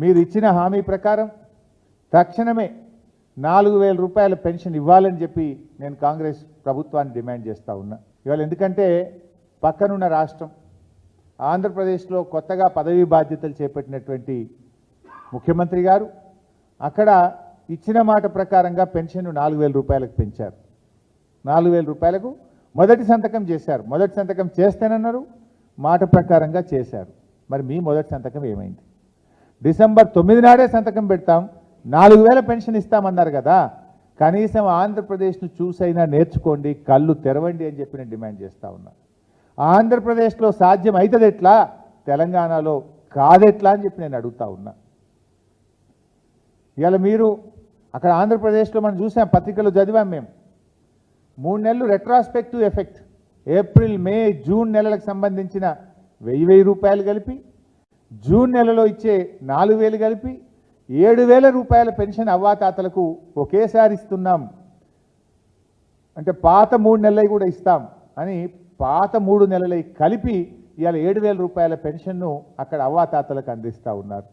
మీరు ఇచ్చిన హామీ ప్రకారం తక్షణమే నాలుగు వేల రూపాయల పెన్షన్ ఇవ్వాలని చెప్పి నేను కాంగ్రెస్ ప్రభుత్వాన్ని డిమాండ్ చేస్తూ ఉన్నా. ఇవాళ ఎందుకంటే పక్కనున్న రాష్ట్రం ఆంధ్రప్రదేశ్లో కొత్తగా పదవీ బాధ్యతలు చేపట్టినటువంటి ముఖ్యమంత్రి గారు అక్కడ ఇచ్చిన మాట ప్రకారంగా పెన్షన్ నాలుగు వేల రూపాయలకు పెంచారు. నాలుగు వేల రూపాయలకు మొదటి సంతకం చేశారు. మొదటి సంతకం చేస్తేనన్నారు మాట ప్రకారంగా చేశారు. మరి మీ మొదటి సంతకం ఏమైంది? డిసెంబర్ తొమ్మిది నాడే సంతకం పెడతాం. నాలుగు వేల పెన్షన్ ఇస్తామన్నారు కదా. కనీసం ఆంధ్రప్రదేశ్ను చూసైనా నేర్చుకోండి కళ్ళు తెరవండి అని చెప్పి నేను డిమాండ్ చేస్తూ ఉన్నా. ఆంధ్రప్రదేశ్లో సాధ్యం అవుతుంది ఎట్లా? తెలంగాణలో కాదెట్లా అని చెప్పి నేను అడుగుతా ఉన్నా. ఇవాళ మీరు అక్కడ ఆంధ్రప్రదేశ్లో మనం చూసాం పత్రికలు చదివాం మేము. మూడు నెలలు retrospective effect April May June నెలలకు సంబంధించిన వెయ్యి వెయ్యి రూపాయలు కలిపి జూన్ నెలలో ఇచ్చే నాలుగు వేలు కలిపి ఏడు వేల రూపాయల పెన్షన్ అవ్వాతాతలకు ఒకేసారి ఇస్తున్నాం. అంటే పాత మూడు నెలలవి కూడా ఇస్తాం. అని పాత మూడు నెలలవి కలిపి ఇవాళ ఏడు వేల రూపాయల పెన్షన్ను అక్కడ అవ్వాతాతలకు అందిస్తూ ఉన్నారు.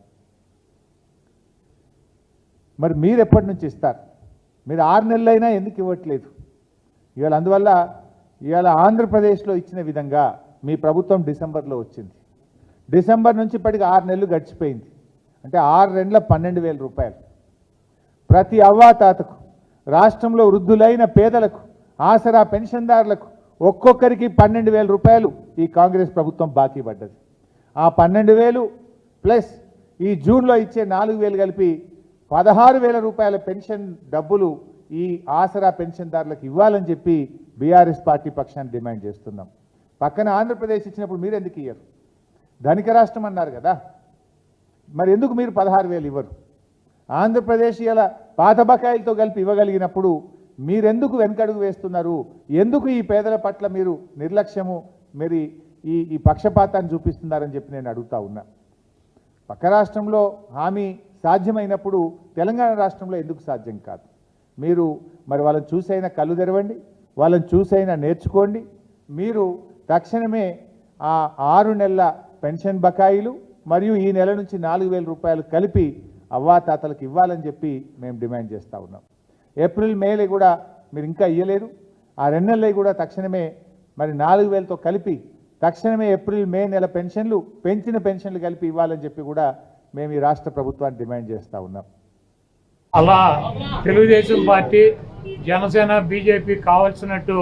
మరి మీరు ఎప్పటి నుంచి ఇస్తారు? మీరు ఆరు నెలలైనా ఎందుకు ఇవ్వట్లేదు? ఇవాళ అందువల్ల ఇవాళ ఆంధ్రప్రదేశ్లో ఇచ్చిన విధంగా మీ ప్రభుత్వం డిసెంబర్లో వచ్చింది. డిసెంబర్ నుంచి ఇప్పటికి ఆరు నెలలు గడిచిపోయింది. అంటే ఆరు రెండ్ల పన్నెండు వేల రూపాయలు. ప్రతి అవ్వాతాతకు రాష్ట్రంలో వృద్ధులైన పేదలకు ఆసరా పెన్షన్దారులకు ఒక్కొక్కరికి పన్నెండు వేల రూపాయలు ఈ కాంగ్రెస్ ప్రభుత్వం బాకీ పడ్డది. ఆ పన్నెండు వేలు ప్లస్ ఈ జూన్లో ఇచ్చే నాలుగు వేలు కలిపి పదహారు వేల రూపాయల పెన్షన్ డబ్బులు ఈ ఆసరా పెన్షన్దారులకు ఇవ్వాలని చెప్పి బీఆర్ఎస్ పార్టీ పక్షాన్ని డిమాండ్ చేస్తున్నాం. పక్కన ఆంధ్రప్రదేశ్ ఇచ్చినప్పుడు మీరు ఎందుకు ఇయ్యరు? ధనిక రాష్ట్రం అన్నారు కదా. మరి ఎందుకు మీరు పదహారు వేలు ఇవ్వరు? ఆంధ్రప్రదేశ్ ఇలా పాత బకాయిలతో కలిపి ఇవ్వగలిగినప్పుడు మీరెందుకు వెనకడుగు వేస్తున్నారు? ఎందుకు ఈ పేదల పట్ల మీరు నిర్లక్ష్యము? మరి ఈ ఈ పక్షపాతాన్ని చూపిస్తున్నారని చెప్పి నేను అడుగుతా ఉన్నా. పక్క రాష్ట్రంలో హామీ సాధ్యమైనప్పుడు తెలంగాణ రాష్ట్రంలో ఎందుకు సాధ్యం కాదు? మీరు మరి వాళ్ళని చూసైనా కళ్ళు తెరవండి వాళ్ళని చూసైనా నేర్చుకోండి. మీరు తక్షణమే ఆ ఆరు నెలల పెన్షన్ బకాయిలు మరియు ఈ నెల నుంచి నాలుగు వేల రూపాయలు కలిపి అవ్వాతాతలకు ఇవ్వాలని చెప్పి మేము డిమాండ్ చేస్తూ ఉన్నాం. ఏప్రిల్ మేలే కూడా మీరు ఇంకా ఇయ్యలేరు. ఆ రెండు నెలలు కూడా తక్షణమే మరి నాలుగు వేలతో కలిపి తక్షణమే ఏప్రిల్ మే నెల పెన్షన్లు పెంచిన పెన్షన్లు కలిపి ఇవ్వాలని చెప్పి కూడా మేము ఈ రాష్ట్ర ప్రభుత్వాన్ని డిమాండ్ చేస్తూ ఉన్నాం. అలా తెలుగుదేశం పార్టీ జనసేన బీజేపీ కావాల్సినట్టు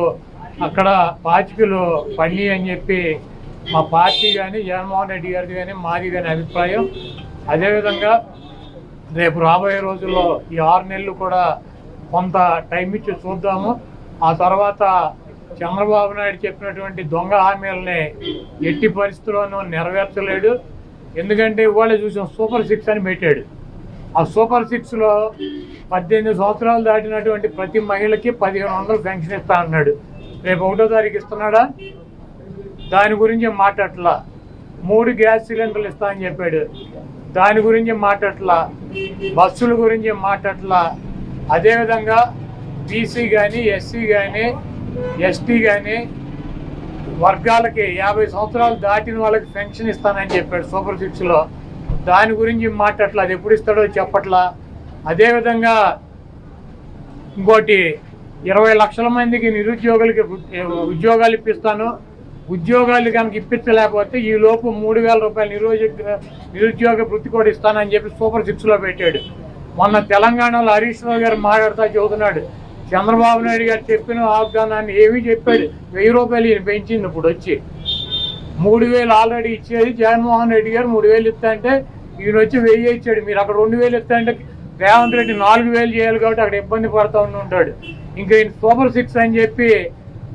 అక్కడ పాచికలు పండి అని చెప్పి మా పార్టీ కానీ జగన్మోహన్ రెడ్డి గారిది కానీ మాది కానీ అభిప్రాయం. అదేవిధంగా రేపు రాబోయే రోజుల్లో ఈ ఆరు నెలలు కూడా కొంత టైం ఇచ్చి చూద్దాము. ఆ తర్వాత చంద్రబాబు నాయుడు చెప్పినటువంటి దొంగ హామీలని ఎట్టి పరిస్థితుల్లోనూ నెరవేర్చలేడు. ఎందుకంటే ఇవాళ చూసాం సూపర్ సిక్స్ అని పెట్టాడు. ఆ సూపర్ సిక్స్లో పద్దెనిమిది సంవత్సరాలు దాటినటువంటి ప్రతి మహిళకి పదిహేను వందలు పెన్షన్ ఇస్తా అన్నాడు. రేపు ఒకటో తారీఖు ఇస్తున్నాడా? దాని గురించి మాట్లాడలా మూడు గ్యాస్ సిలిండర్లు ఇస్తా అని చెప్పాడు. దాని గురించి మాట్లాడలా బస్సుల గురించి మాట్లాడలా అదేవిధంగా బీసీ కానీ ఎస్సీ కానీ ఎస్టీ కానీ వర్గాలకి యాభై సంవత్సరాలు దాటిన వాళ్ళకి పెన్షన్ ఇస్తానని చెప్పాడు సూపర్ సిక్స్లో. దాని గురించి మాట్లాడలా అది ఎప్పుడు ఇస్తాడో చెప్పట్లా. అదేవిధంగా ఇంకోటి ఇరవై లక్షల మందికి నిరుద్యోగులకి ఉద్యోగాలు ఇప్పిస్తాను. ఉద్యోగాలు కనుక ఇప్పించలేకపోతే ఈ లోపు మూడు వేల రూపాయలు నిరుద్యోగ నిరుద్యోగ వృత్తి కూడా ఇస్తానని చెప్పి సూపర్ సిక్స్లో పెట్టాడు. మొన్న తెలంగాణలో హరీష్ రావు గారు మాట్లాడుతూ చెబుతున్నాడు. చంద్రబాబు నాయుడు గారు చెప్పిన వాగ్దానాన్ని ఏమీ చెప్పాడు? వెయ్యి రూపాయలు ఈయన పెంచింది ఇప్పుడు వచ్చి. మూడు వేలు ఆల్రెడీ ఇచ్చేది జగన్మోహన్ రెడ్డి గారు మూడు వేలు ఇస్తా అంటే ఈయన వచ్చి వెయ్యి ఇచ్చాడు. మీరు అక్కడ రెండు వేలు ఇస్తా అంటే రేవంత్ రెడ్డి నాలుగు వేలు చేయాలి కాబట్టి అక్కడ ఇబ్బంది పడుతూ ఉంటాడు. ఇంకా ఈయన సూపర్ సిక్స్ అని చెప్పి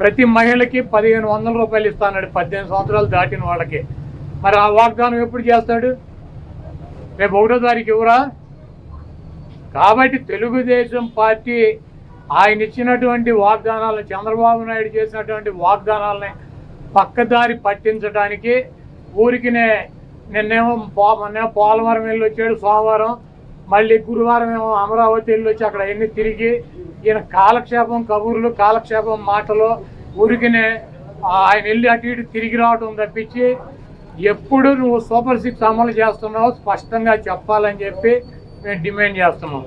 ప్రతి మహిళకి పదిహేను వందల రూపాయలు ఇస్తాడు పద్దెనిమిది సంవత్సరాలు దాటిన వాళ్ళకి. మరి ఆ వాగ్దానం ఎప్పుడు చేస్తాడు? రేపు ఒకటో తారీఖు ఎవరా? కాబట్టి తెలుగుదేశం పార్టీ ఆయన ఇచ్చినటువంటి వాగ్దానాలను చంద్రబాబు నాయుడు చేసినటువంటి వాగ్దానాలని పక్కదారి పట్టించడానికి ఊరికినే నిన్నేమో పో పోలవరం వెళ్ళి వచ్చాడు సోమవారం. మళ్ళీ గురువారం ఏమో అమరావతి వెళ్ళి వచ్చి అక్కడ ఎన్ని తిరిగి ఈయన కాలక్షేపం కబుర్లు కాలక్షేపం మాటలు ఊరికినే ఆయన వెళ్ళి అటు ఇటు తిరిగి రావడం తప్పించి ఎప్పుడు నువ్వు సూపర్ సిక్స్ అమలు చేస్తున్నావు స్పష్టంగా చెప్పాలని చెప్పి మేము డిమాండ్ చేస్తున్నాం.